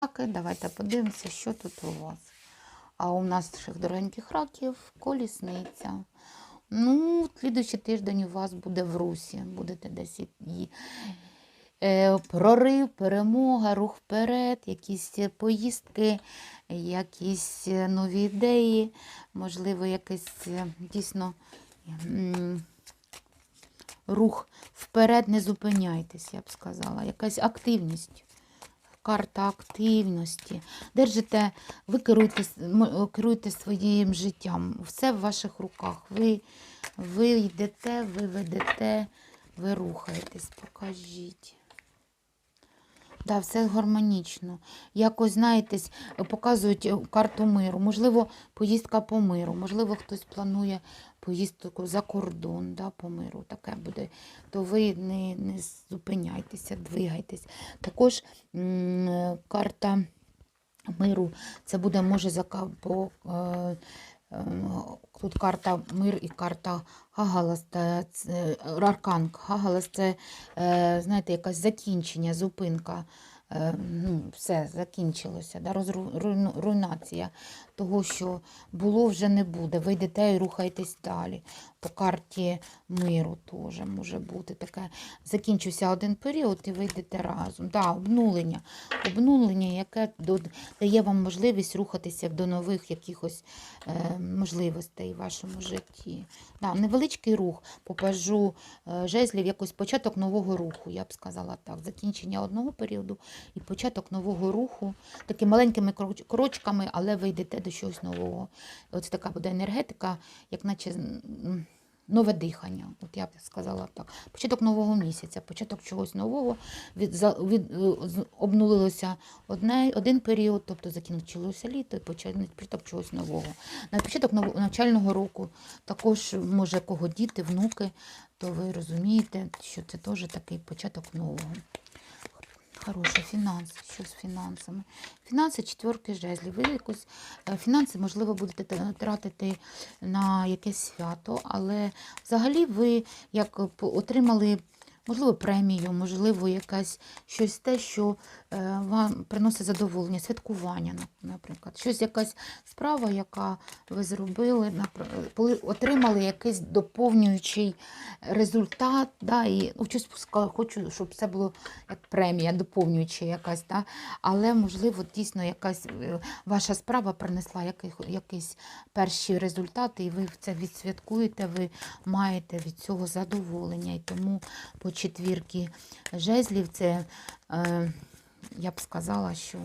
раки. Давайте подивимося, що тут у вас. А у наших дорогеньких раків колісниця. Ну, слідуючий тиждень у вас буде в русі. Будете десь і, е, прорив, перемога, рух вперед, якісь поїздки, якісь е, нові ідеї, можливо, якийсь е, дійсно рух вперед, не зупиняйтесь, я б сказала. Якась активність. Карта активності. Держите, ви керуєте, с- керуєте своїм життям. Все в ваших руках. Ви, ви йдете, ви ведете, ви рухаєтесь. Покажіть. Да, все гармонічно. Якось, знаєте, показують е, карту миру. Можливо, поїздка по миру, можливо, хтось планує поїздку за кордон да, по миру. Таке буде. То ви не, не зупиняйтеся, двигайтесь. Також е, карта миру. Це буде, може, зака- по, е, е, тут карта мир і карта Гагалас, та це, Аркан Гагалас це, е, знаєте, якась закінчення, зупинка. Е, ну, все закінчилося, да, розру, руйнація того, що було, вже не буде. Ви йдете і рухаєтесь далі. По карті миру теж може бути таке. Закінчився один період, і ви йдете разом. Да, обнулення. Обнулення, яке дає вам можливість рухатися до нових якихось е, можливостей в вашому житті. Да, невеличкий рух, попажу е, жезлів, якось початок нового руху, я б сказала так. Закінчення одного періоду і початок нового руху, такими маленькими кроч- крочками, але ви йдете до чогось нового. Ось така буде енергетика, як наче нове дихання. От я б сказала так. Початок нового місяця, початок чогось нового, від, від, е, обнулилося одне, один період, тобто закінчилося літо, і початок чогось нового. На початок навчального року також може кого діти, внуки, то ви розумієте, що це теж такий початок нового. Хороше, фінанси. Що з фінансами? Фінанси четверки жезлів. Ви якось е, фінанси, можливо, будете тратити на якесь свято, але взагалі ви як отримали, можливо, премію, можливо, якась щось те, що е, вам приносить задоволення, святкування, наприклад. Щось якась справа, яка ви зробили, коли отримали якийсь доповнюючий результат, да, і ну, щось ска- хочу, щоб це було як премія, доповнююча якась, да, але, можливо, дійсно якась е, ваша справа принесла яких, якісь перші результати, і ви це відсвяткуєте, ви маєте від цього задоволення. І тому четвірки жезлів. Це, е, я б сказала, що